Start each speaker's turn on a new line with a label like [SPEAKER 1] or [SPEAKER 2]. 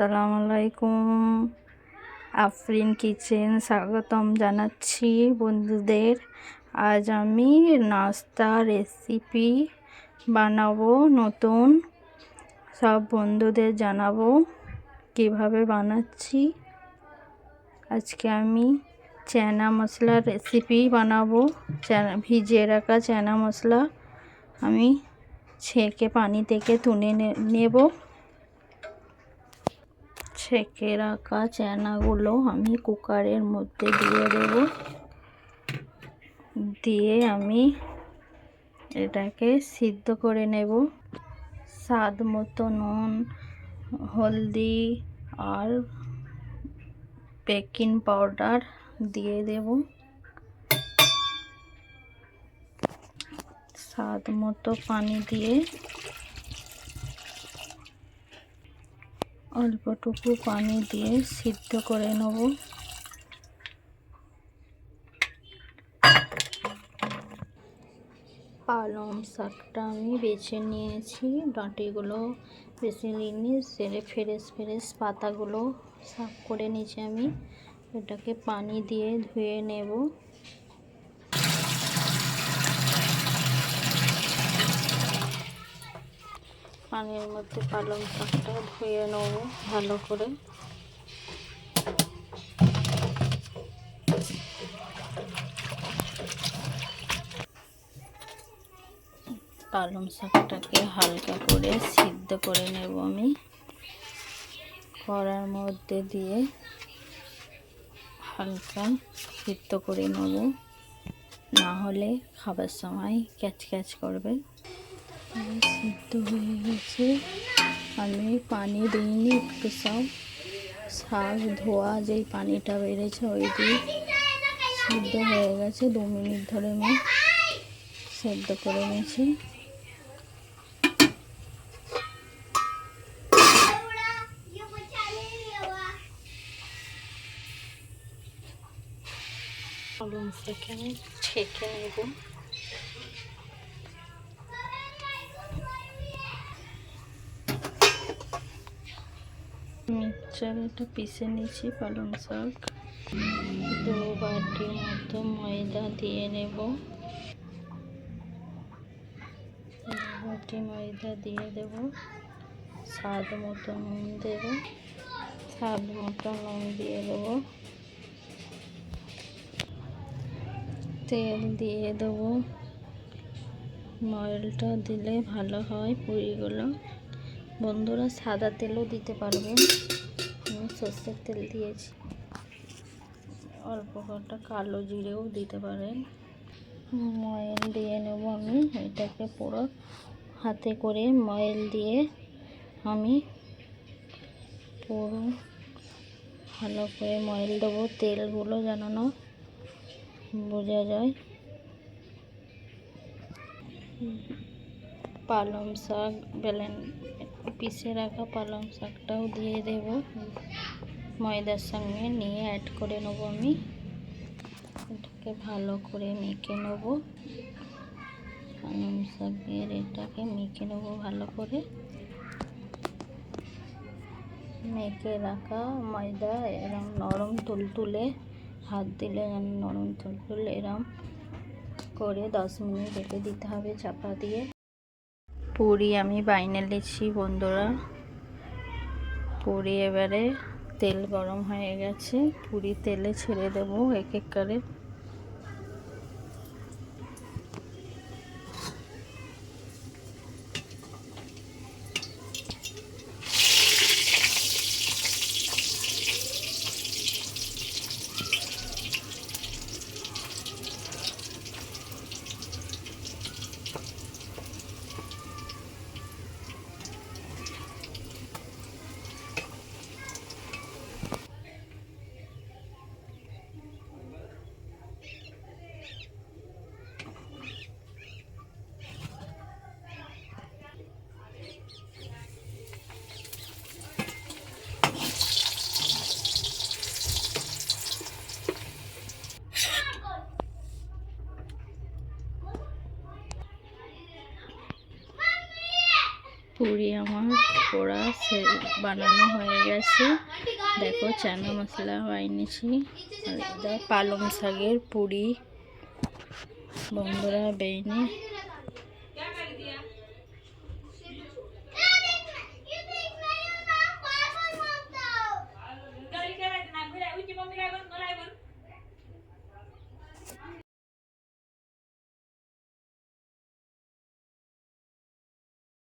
[SPEAKER 1] আসসালামু আলাইকুম। আফরিন কিচেন স্বাগতম জানাচ্ছি বন্ধুদের। আজ আমি নাস্তা রেসিপি বানাবো, নতুন। সব বন্ধুদের জানাব কীভাবে বানাচ্ছি। আজকে আমি চানা মশলার রেসিপি বানাবো। চানা ভিজিয়ে রাখা চানা মশলা আমি ছেঁকে পানি থেকে তুলে নেব। ছেঁকে রাখা চানাগুলো আমি কুকারের মধ্যে দিয়ে দেব। দিয়ে আমি এটাকে সিদ্ধ করে নেব। স্বাদ মতো নুন, হলদি আর বেকিং পাউডার দিয়ে দেব। স্বাদ মতো পানি দিয়ে অল্পটুকু পানি দিয়ে সিদ্ধ করে নেব। পালং শাকটা আমি বেছে নিয়েছি। ডাঁটিগুলো বেছে নিয়ে সেরে ফ্রেশ ফ্রেশ পাতাগুলো সাফ করে নিয়েছি আমি। এটাকে পানি দিয়ে ধুয়ে নেব। পানির মধ্যে পালং শাকটা ধুয়ে নেব ভালো করে। পালং শাকটাকে হালকা করে সিদ্ধ করে নেব আমি। কড়ার মধ্যে দিয়ে হালকা সিদ্ধ করে নেব। না হলে খাবার সময় ক্যাচ ক্যাচ করবে। সিদ্ধ হয়ে গেছে। আমি পানি দিইনি, একটু সব শাক ধোয়া, যেই পানিটা বেড়েছে ওই দিয়ে সিদ্ধ হয়ে গেছে। দু মিনিট ধরে আমি সেদ্ধ করে নিয়েছি। সেখানে ছেঁকে নেব। মিক্সচারটা পিষে নিয়েছি, পালং শাক। দু বাটির মতো ময়দা দিয়ে নেব। বাটি ময়দা দিয়ে দেব। স্বাদ মতো নুন দেব। স্বাদ মতো নুন দিয়ে দেব। তেল দিয়ে দেবো। ময়েলটা দিলে ভালো হয় পুরিগুলো। বন্ধুরা সাদা তেলও দিতে পারবেন আমি সর্ষের তেল দিয়েছি। অল্প কটা কালো জিরেও দিতে পারেন। ময়েল দিয়ে নেব আমি। এটাকে পুরো হাতে করে ময়েল দিয়ে আমি পুরো ভালো করে ময়েল দেবো। তেলগুলো যেন না বোঝা যায়। পালং শাক, বেলেন পিষে রাখা পালং শাকটাও দিয়ে দেব। ময়দার সঙ্গে নিয়ে অ্যাড করে নেব আমি। এটাকে ভালো করে মেখে নেব। পালং শাকের এটাকে মেখে নেব ভালো করে। মেখে রাখা ময়দা এরম নরম তুলতুলে হাত দিলে নরম তুলতুল এরম করে দশ মিনিট রেখে দিতে হবে চাপা দিয়ে। পুরি আমি বাইনে লিছি বন্ধুরা। পুরি এবারে তেল গরম হয়ে গেছে। পুরি তেলে ছেড়ে দেবো এক এক করে। পুরি আমার পোড়া বানানো হয়ে গেছে। দেখো চানা মশলা বানিয়েছি। পালং শাকের পুরি। বন্ধুরা, বেইনি